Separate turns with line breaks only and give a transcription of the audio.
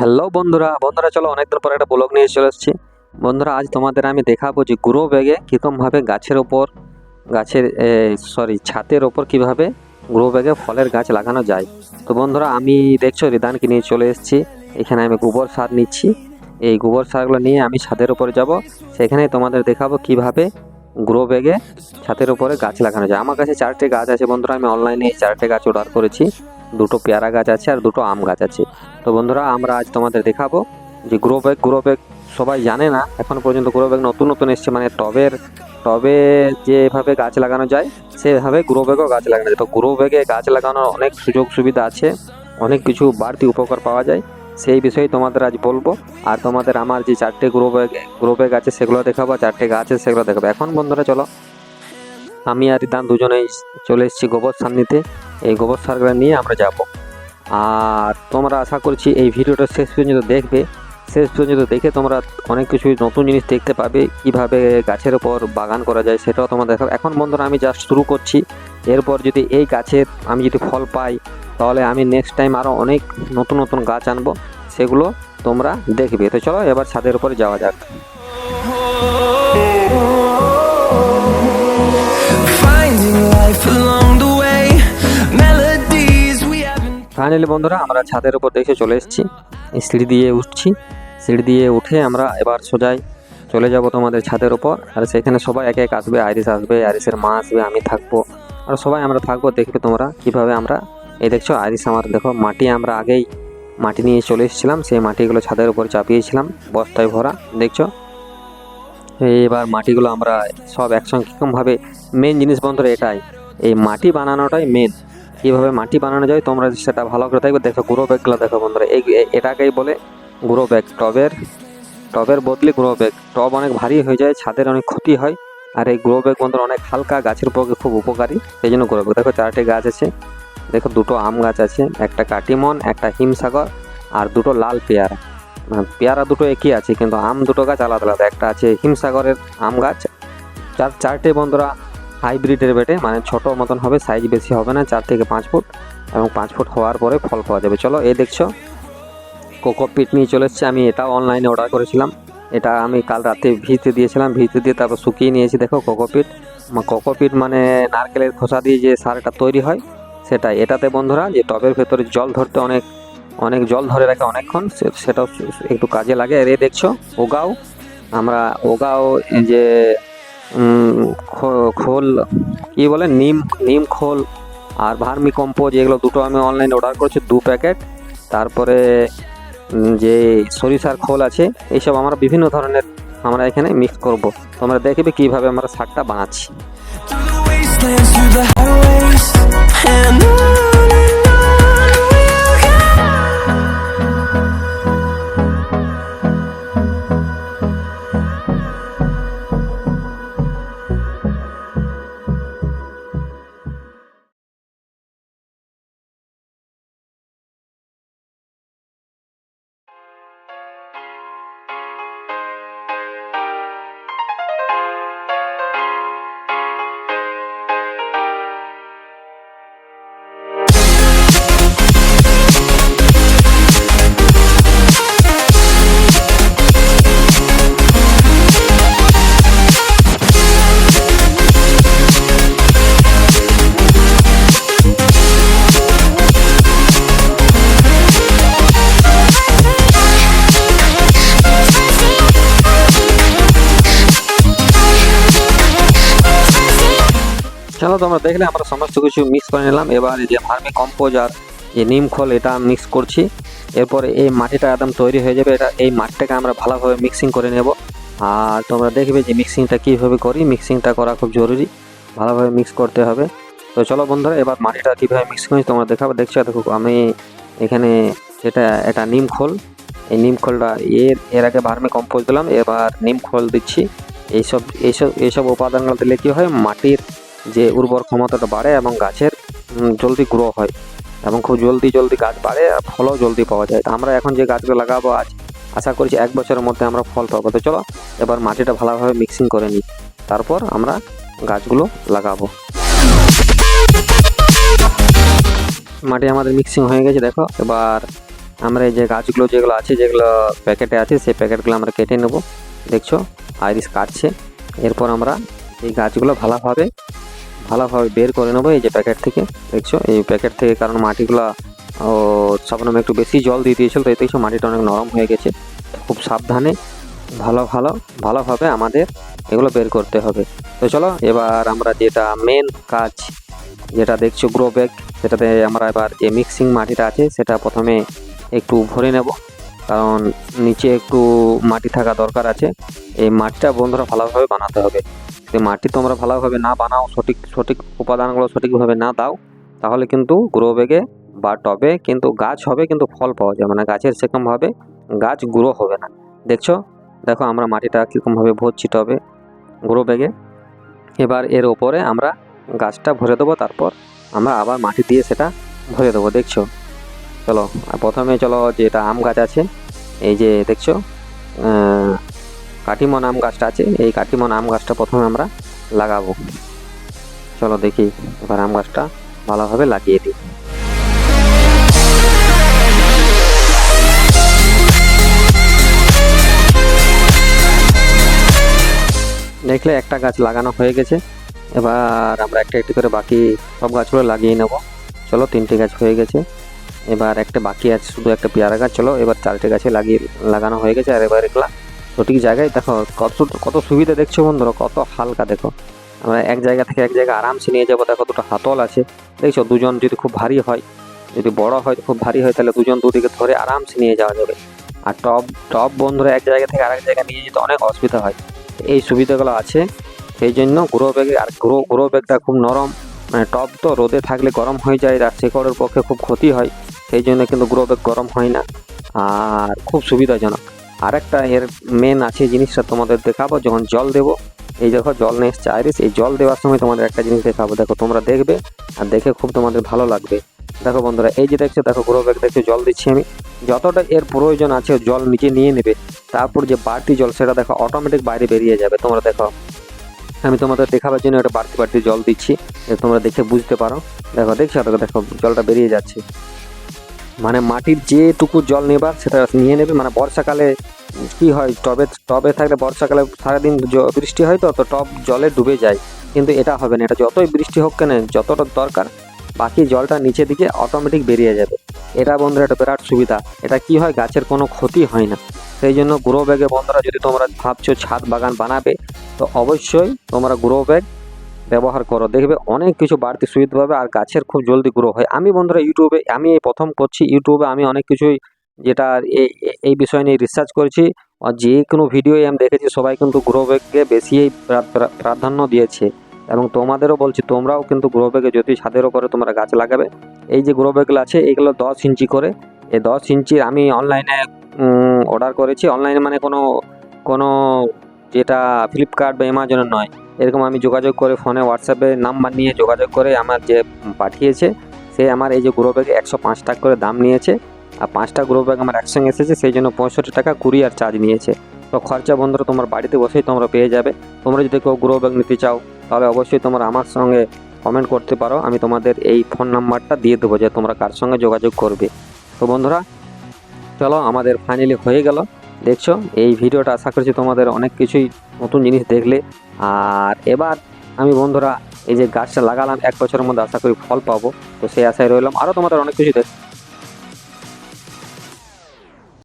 Hello বন্ধুরা বন্ধুরা চলো অনেকদিন পর একটা ব্লগ নিয়ে চলে এসেছি। বন্ধুরা, আজ তোমাদের আমি দেখাবো যে গ্রো ব্যাগে কীরকমভাবে গাছের ওপর, গাছের সরি ছাতের ওপর কীভাবে গ্রো ব্যাগে ফলের গাছ লাগানো যায়। তো বন্ধুরা, আমি দেখছ রিদানকে নিয়ে চলে এসেছি। এখানে আমি গোবর সার নিচ্ছি। এই গোবর সারগুলো নিয়ে আমি ছাদের উপরে যাব। সেখানে তোমাদের দেখাবো কীভাবে গ্রো ব্যাগে ছাতের ওপরে গাছ লাগানো যায়। আমার কাছে চারটে গাছ আছে বন্ধুরা, আমি অনলাইনে এই চারটে গাছ অর্ডার করেছি। দুটো পেয়ারা গাছ আছে আর দুটো আম গাছ আছে। তো বন্ধুরা, আমরা আজ তোমাদের দেখাবো যে গ্রো ব্যাগ গ্রো ব্যাগ সবাই জানে না, এখন পর্যন্ত গ্রো ব্যাগ নতুন নতুন এসছে মানে টবের, টবে যেভাবে গাছ লাগানো যায়, সেভাবে গ্রো গাছ লাগানো যায়। তো গ্রো ব্যাগে গাছ লাগানোর অনেক সুযোগ সুবিধা আছে, অনেক কিছু বাড়তি উপকার পাওয়া যায়। সেই বিষয়ে তোমাদের আজ বলব। আর তোমাদের আমার যে চারটে গ্রো ব্যাগ গ্রো ব্যাগ আছে সেগুলো দেখাবো চারটে গাছ আছে সেগুলো দেখাবো। এখন বন্ধুরা, চলো আমি আর রিতান দুজনেই চলে এসেছি গোবর সার নিতে। এই গোবর সারগুলো নিয়ে আমরা যাব। আর তোমরা আশা করছি এই ভিডিওটা শেষ পর্যন্ত দেখবে। শেষ পর্যন্ত দেখে তোমরা অনেক কিছু নতুন জিনিস দেখতে পাবে। কীভাবে গাছের ওপর বাগান করা যায় সেটাও তোমাদের দেখাবো এখন বন্ধুরা আমি জাস্ট শুরু করছি। এরপর যদি এই গাছের আমি যদি ফল পাই, তাহলে আমি নেক্সট টাইম আরও অনেক নতুন নতুন গাছ আনব। সেগুলো তোমরা দেখবে। তো চলো এবার ছাদের উপরে যাওয়া যাক। ফাইনালি বন্ধুরা, আমরা ছাদের উপর দেখে চলে এসেছি। সিঁড়ি দিয়ে উঠছি। সিঁড়ি দিয়ে উঠে আমরা এবার সোজাই চলে যাব তোমাদের ছাদের উপর। আর সেখানে সবাই এক এক আসবে আইরিস আসবে আইরিসের মা আসবে, আমি থাকব। আর সবাই আমরা থাকব, দেখবে তোমরা কীভাবে আমরা এই দেখছ আইরিস আমার, দেখো, মাটি আমরা আগেই মাটি নিয়ে চলে এসেছিলাম। সেই মাটিগুলো ছাদের উপর চাপিয়েছিলাম, বস্তায় ভরা, দেখছ? এবার মাটিগুলো আমরা সব একসঙ্গে কীরকমভাবে মেন জিনিস বন্ধুরা এটাই। এই মাটি বানানোটাই মেন কীভাবে মাটি বানানো যায়, তোমরা সেটা ভালো করে দেখবে। দেখো গ্রো ব্যাগগুলো দেখো বন্ধুরা। এই এটাকেই বলে গ্রো ব্যাগ। টবের টবের বদলে গ্রো ব্যাগ। টব অনেক ভারী হয়ে যায়, ছাদের অনেক ক্ষতি হয়। আর এই গ্রো ব্যাগ বন্ধুরা অনেক হালকা, গাছের পক্ষে খুব উপকারী। সেই জন্য গ্রো ব্যাগ। দেখো, চারটে গাছ আছে। দেখো, দুটো আম গাছ আছে, একটা কাটিমন, একটা হিমসাগর, আর দুটো লাল পেয়ারা। মানে পেয়ারা দুটো একই আছে, কিন্তু আম দুটো গাছ আলাদা আলাদা। একটা আছে হিমসাগরের আম গাছ। চার, চারটে বন্ধুরা হাইব্রিডের বেটে মানে ছোট মতন হবে সাইজ বেশি হবে না, চার থেকে পাঁচ ফুট, এবং পাঁচ ফুট হওয়ার পরে ফল পাওয়া যাবে। চলো এই দেখছ কোকোপিট নিয়ে চলে এসেছি। আমি এটাও অনলাইনে অর্ডার করেছিলাম। এটা আমি কাল রাতে ভিজতে দিয়েছিলাম। ভিজতে দিয়ে তারপর শুকিয়ে নিয়েছি, দেখো কোকোপিট কোকোপিট মানে নারকেলের খোসা দিয়ে যে সারটা তৈরি হয়, সেটাই। এটাতে বন্ধুরা, যে টবের ভেতরে জল ধরতে অনেক অনেক জল ধরে রাখে অনেকক্ষণ সেটাও একটু কাজে লাগে। আর এ দেখছ, ওগাও। আমরা ওগাও যে খোল, কি বলে, নিম নিম খোল আর ভার্মি কম্পোজ, এগুলো দুটো আমি অনলাইনে অর্ডার করেছি, দু প্যাকেট। তারপরে যে সরিষার খোল আছে, এইসব আমরা বিভিন্ন ধরনের আমরা এখানে মিক্স করব। তোমরা দেখবে কীভাবে আমরা শাকটা বানাচ্ছি। চলো তোমরা দেখলে আমরা সমস্ত কিছু মিক্স করে নিলাম। এবার যে ভার্মি কম্পোজ আর যে নিম খোল এটা মিক্স করছি। এরপরে এই মাটিটা একদম তৈরি হয়ে যাবে। এটা এই মাটিটাকে আমরা ভালোভাবে মিক্সিং করে নেব। আর তোমরা দেখবে যে মিক্সিংটা কীভাবে করি? মিক্সিংটা করা খুব জরুরি। ভালোভাবে মিক্স করতে হবে। তো চলো বন্ধুরা, এবার মাটিটা কীভাবে মিক্স করি তোমরা দেখাবো। দেখছ, দেখো, আমি এখানে যেটা, এটা নিম খোল এই নিম খোলটা এর এর আগে ভার্মি কম্পোজ দিলাম। এবার নিম খোল দিচ্ছি। এইসব এইসব এইসব উপাদানগুলো দিলে কী হয়? মাটির যে উর্বর ক্ষমতাটা বাড়ে এবং গাছের জলদি গ্রো হয় এবং খুব জলদি জলদি গাছ বাড়ে আর ফলও জলদি পাওয়া যায়। আমরা এখন যে গাছগুলো লাগাবো আজ, আশা করছি এক বছরের মধ্যে আমরা ফল পাবো। তো চলো, এবার মাটিটা ভালোভাবে মিক্সিং করে নিই। তারপর আমরা গাছগুলো লাগাবো। মাটি আমাদের মিক্সিং হয়ে গেছে, দেখো। এবার আমরা এই যে গাছগুলো যেগুলো আছে, যেগুলো প্যাকেটে আছে, সেই প্যাকেটগুলো আমরা কেটে নেব। দেখছ? আইরিস কাটছে। এরপর আমরা এই গাছগুলো ভালোভাবে ভালোভাবে বের করে নেব এই যে প্যাকেট থেকে, দেখছ? এই প্যাকেট থেকে কারণ মাটিগুলো সাবনাম একটু বেশি জল দিয়ে দিয়েছিল তো এই দেখছ মাটিটা অনেক নরম হয়ে গেছে। খুব সাবধানে, ভালো ভালো, ভালোভাবে আমাদের এগুলো বের করতে হবে। তো চলো, এবার আমরা যেটা মেন কাজ, যেটা দেখছ গ্রো ব্যাগ সেটাতে আমরা এবার যে মিক্সিং মাটিটা আছে, সেটা প্রথমে একটু ভরে নেব। কারণ নিচে একটু মাটি থাকা দরকার আছে। এই মাটিটা বন্ধুরা ভালোভাবে বানাতে হবে। যদি মাটি তোমরা ভালোভাবে না বানাও, সঠিক সঠিক উপাদানগুলো সঠিকভাবে না দাও, তাহলে কিন্তু গ্রো বেগে বা টবে কিন্তু গাছ হবে, কিন্তু ফল পাওয়া যাবে না। গাছের সেরকমভাবে গাছ গ্রো হবে না। দেখছ? দেখো আমরা মাটিটা কীরকমভাবে ভরছি টবে গ্রো বেগে। এবার এর ওপরে আমরা গাছটা ভরে দেবো, তারপর আমরা আবার মাটি দিয়ে সেটা ভরে দেবো। দেখছ? চলো, প্রথমে চলো যেটা আম গাছ আছে, এই যে দেখছ আহ, কাটিমন আম গাছটা আছে এই কাটিমন আম গাছটা প্রথমে আমরা লাগাবো। চলো দেখি এবার আম গাছটা ভালোভাবে লাগিয়ে দিই। দেখলে একটা গাছ লাগানো হয়ে গেছে। এবার আমরা একটা একটি করে বাকি সব গাছগুলো লাগিয়ে নেব। চলো তিনটে গাছ হয়ে গেছে। এবার একটা বাকি আছে শুধু একটা পেয়ারা গাছ। চলো এবার চারটে গাছে লাগিয়ে লাগানো হয়ে গেছে। আর এবার এগুলা সঠিক জায়গায় দেখো, কত কত সুবিধা দেখছ বন্ধুরা, কত হালকা দেখো। আমরা এক জায়গা থেকে এক জায়গায় আরামসে নিয়ে যাব, দেখো দুটো হাতল আছে। দেখছ, দুজন যদি খুব ভারী হয়, যদি বড় হয়, খুব ভারী হয়, তাহলে দুজন দুদিকে ধরে আরামসে নিয়ে যাওয়া যাবে। আর টপ টপ বন্ধুরা এক জায়গা থেকে আরেক জায়গায় নিয়ে যেতে অনেক অসুবিধা হয়। এই সুবিধাগুলো আছে, সেই জন্য গ্রো ব্যাগে, আর গ্রো গ্রো ব্যাগটা খুব নরম। মানে টপ তো রোদে থাকলে গরম হয়ে যায়, আর শেকড়ের পক্ষে খুব ক্ষতি হয়, সেই জন্য কিন্তু গ্রো ব্যাগ গরম হয় না। আর খুব সুবিধাজনক। আরেকটা এর মেন আছে জিনিসটা তোমাদের দেখাবো, যখন জল দেবো, এই দেখো জল নিয়ে এসছে আইরিস, এই জল দেওয়ার সময় তোমাদের একটা জিনিস দেখাবো, দেখো তোমরা দেখবে আর দেখে খুব তোমাদের ভালো লাগবে। দেখো বন্ধুরা, এই যে দেখছ, দেখো গ্রো ব্যাগ দেখছ, জল দিচ্ছি আমি। যতটা এর প্রয়োজন আছে জল নিচে নিয়ে নেবে। তারপর যে বাড়তি জল, সেটা দেখো অটোমেটিক বাইরে বেরিয়ে যাবে। তোমরা দেখো, আমি তোমাদের দেখাবার জন্য একটা বাড়তি বাড়তি জল দিচ্ছি। তোমরা দেখে বুঝতে পারো। দেখো, দেখছ, দেখো দেখো, জলটা বেরিয়ে যাচ্ছে। মানে মাটির যেটুকু জল নেবার সেটা নিয়ে নেবে মানে বর্ষাকালে কি হয়, টবে টবে থাকলে বর্ষাকালে সারাদিন বৃষ্টি হয় তো তো টব জলে ডুবে যায়। কিন্তু এটা হবে না, এটা যতই বৃষ্টি হোক কেন, যতটা দরকার, বাকি জলটা নিচে দিকে অটোমেটিক বেরিয়ে যাবে। এটা বন্ধুরা একটা বিরাট সুবিধা, এটা কি হয়, গাছের কোনো ক্ষতি হয় না। সেই জন্য গ্রো ব্যাগে বন্ধুরা যদি তোমরা ভাবছ ছাদ বাগান বানাবে, তো অবশ্যই তোমরা গ্রো ব্যাগ ব্যবহার করো। দেখবে অনেক কিছু বাড়তি সুবিধা পাবে আর গাছের খুব জলদি গ্রো হয়। আমি বন্ধুরা ইউটিউবে আমি এই প্রথম করছি। ইউটিউবে আমি অনেক কিছুই যেটা এই বিষয় নিয়ে রিসার্চ করেছি। আর যে কোনো ভিডিওই আমি দেখেছি, সবাই কিন্তু গ্রো ব্যাগকে বেশি প্রা- প্রা- প্রাধান্য দিয়েছে। এবং তোমাদেরও বলছি, তোমরাও কিন্তু গ্রো ব্যাগে যদি ছাদের ওপরে তোমরা গাছ লাগাবে, এই যে গ্রো ব্যাগগুলো আছে, এগুলো দশ ইঞ্চি করে। এই দশ ইঞ্চি আমি অনলাইনে অর্ডার করেছি। অনলাইনে মানে কোনো কোনো যেটা ফ্লিপকার্ট বা অ্যামাজনের নয়। এরকম আমি যোগাযোগ করে ফোনে হোয়াটসঅ্যাপে নাম্বার নিয়ে যোগাযোগ করে আমার যে পাঠিয়েছে, সে আমার এই যে গ্রো ব্যাগে একশো পাঁচ টাকা করে দাম নিয়েছে। আর পাঁচটা গ্রো ব্যাগ আমার একসঙ্গে এসেছে, সেই জন্য পঁয়ষট্টি টাকা কুরিয়ার চার্জ নিয়েছে। তো খরচা বন্ধুরা, তোমার বাড়িতে বসেই তোমরা পেয়ে যাবে। তোমরা যদি কেউ গ্রো ব্যাগ নিতে চাও, তাহলে অবশ্যই তোমরা আমার সঙ্গে কমেন্ট করতে পারো। আমি তোমাদের এই ফোন নাম্বারটা দিয়ে দেবো যে তোমরা কার সঙ্গে যোগাযোগ করবে। তো বন্ধুরা, চলো আমাদের ফাইনালি হয়ে গেল। দেখছ? এই ভিডিওটা আশা করছি তোমাদের অনেক কিছুই নতুন জিনিস দেখলে। আর এবার আমি বন্ধুরা, এই যে গাছটা লাগালাম, এক বছরের মধ্যে আশা করি ফল পাবো। তো সেই আশায় রইলাম। আরও তোমাদের অনেক কিছু দেখ-